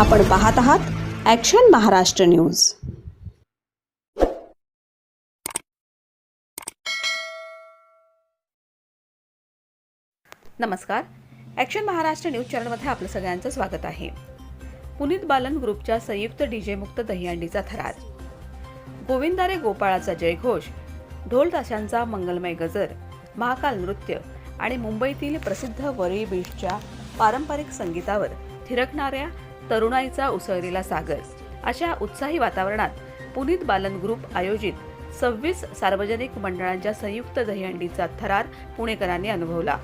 आपण पाहत आहात ॲक्शन महाराष्ट्र न्यूज नमस्कार. ॲक्शन महाराष्ट्र न्यूज चॅनलमध्ये आपलं सगळ्यांचं स्वागत आहे. पुनीत बालन ग्रुपच्या संयुक्त डीजे मुक्त दहीहंडीचा थरार. गोविंदारे गोपाळाचा जयघोष ढोल ताशांचा मंगलमय गजर महाकाल नृत्य आणि मुंबईतील प्रसिद्ध वरळी बीचच्या पारंपरिक संगीतावर थिरकणाऱ्या तरुणाईचा उसळलेला सागर. अशा उत्साही वातावरणात पुनीत बालन ग्रुप आयोजित सव्वीस सार्वजनिक मंडळांच्या संयुक्त दहीहंडीचा थरार पुणेकरांनी अनुभवला.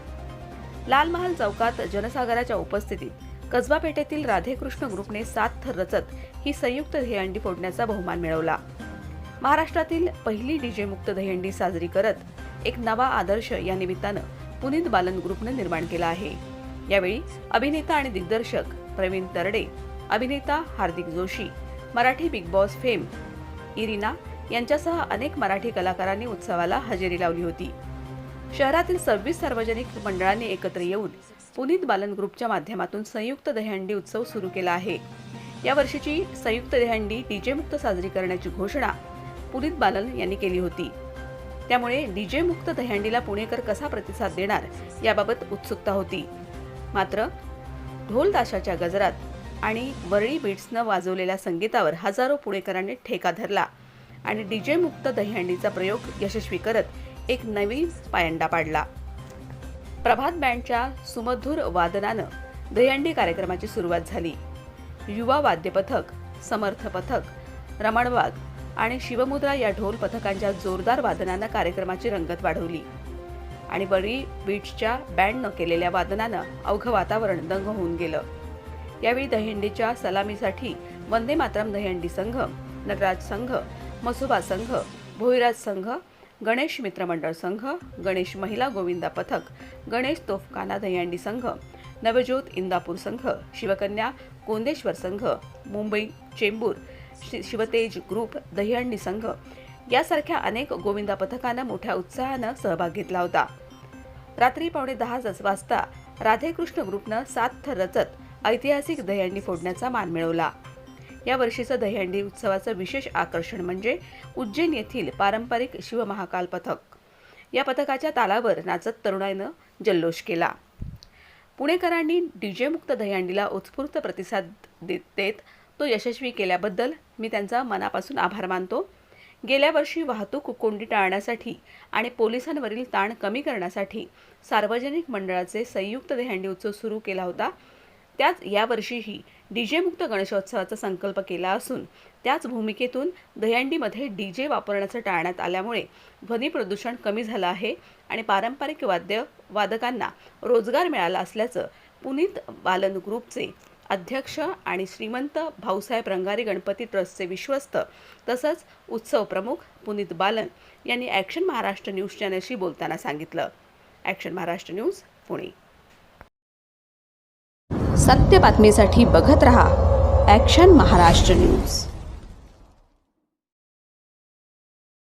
लाल महाल चौकात जनसागराच्या उपस्थितीत कसबा पेठेतील राधेकृष्ण ग्रुपने सात थर रचत ही संयुक्त दहीहंडी फोडण्याचा बहुमान मिळवला. महाराष्ट्रातील पहिली डीजे मुक्त दहीहंडी साजरी करत एक नवा आदर्श या निमित्तानं पुनीत बालन ग्रुपनं निर्माण केला आहे. यावेळी अभिनेता आणि दिग्दर्शक प्रवीण तरडे अभिनेता Hardik Joshi Marathi Bigg Boss fame Irina यांच्यासह अनेक मराठी कलाकारांनी उत्सवाला हजेरी लावली होती. शहरातील सव्वीस सार्वजनिक मंडळांनी एकत्र येऊन पुनीत बालन ग्रुपच्या माध्यमातून संयुक्त दहीहंडी उत्सव सुरू केला आहे. या वर्षीची संयुक्त दहीहंडी डीजे मुक्त साजरी करण्याची घोषणा पुनीत बालन यांनी केली होती. त्यामुळे डीजे मुक्त दहीहंडीला पुणेकर कसा प्रतिसाद देणार याबाबत उत्सुकता होती. मात्र ढोल ताशाच्या गजरात आणि वर्णी बीट्सनं वाजवलेल्या संगीतावर हजारो पुणेकरांनी ठेका धरला. आणि डीजे मुक्त दहीहंडीचा प्रयोग यशस्वी करत एक नवीन पायंडा पाडला. प्रभात बँडच्या सुमधुर वादनानं दहीहंडी कार्यक्रमाची सुरुवात झाली. युवा वाद्य पथक समर्थ पथक रमणवाग आणि शिवमुद्रा या ढोल पथकांच्या जोरदार वादनानं कार्यक्रमाची रंगत वाढवली. आणि बरी बीट्सच्या बँडनं केलेल्या वादनानं अवघं वातावरण दंग होऊन गेलं. यावेळी दहीहंडीच्या सलामीसाठी वंदे मातरम दहीहंडी संघ नटराज संघ मसुबा संघ भोईराज संघ गणेश मित्रमंडळ संघ गणेश महिला गोविंदा पथक गणेश तोफखाना दहीहंडी संघ नवज्योत इंदापूर संघ शिवकन्या कोंदेश्वर संघ मुंबई चेंबूर शि- शिवतेज ग्रुप दहीहंडी संघ यासारख्या अनेक गोविंदा पथकानं मोठ्या उत्साहानं सहभाग घेतला होता. रात्री पावणे दहा वाजता राधेकृष्ण ग्रुपनं सात थर रचत ऐतिहासिक दहीहंडी फोडण्याचा मान मिळवला. या वर्षीचं दहीहंडी उत्सवाचं विशेष आकर्षण म्हणजे उज्जैन येथील पारंपरिक शिवमहाकाल पथक. या पथकाच्या तालावर नाचत तरुणाईनं जल्लोष केला. पुणेकरांनी डीजेमुक्त दहीहंडीला उत्स्फूर्त प्रतिसाद देत तो यशस्वी केल्याबद्दल मी त्यांचा मनापासून आभार मानतो. गेल्या वर्षी वाहतूक कोंडी टाळण्यासाठी आणि पोलिसांवरील ताण कमी करण्यासाठी सार्वजनिक मंडळाचे संयुक्त दहंडी उत्सव सुरू केला होता. त्याच यावर्षीही डीजे मुक्त गणेशोत्सवाचा संकल्प केला असून त्याच भूमिकेतून दहीहंडीमध्ये डीजे वापरण्याचं टाळण्यात आल्यामुळे ध्वनी प्रदूषण कमी झालं आहे आणि पारंपरिक वाद्य वादकांना रोजगार मिळाला असल्याचं पुनीत बालन ग्रुपचे अध्यक्ष आणि श्रीमंत भाऊसाहेब रंगारी गणपती ट्रस्टचे विश्वस्त तसंच उत्सव प्रमुख पुनीत बालन यांनी ॲक्शन महाराष्ट्र न्यूज चॅनलशी बोलताना सांगितलं. Action Maharashtra news Pune. सत्य बातमीसाठी बघत रहा ॲक्शन महाराष्ट्र न्यूज.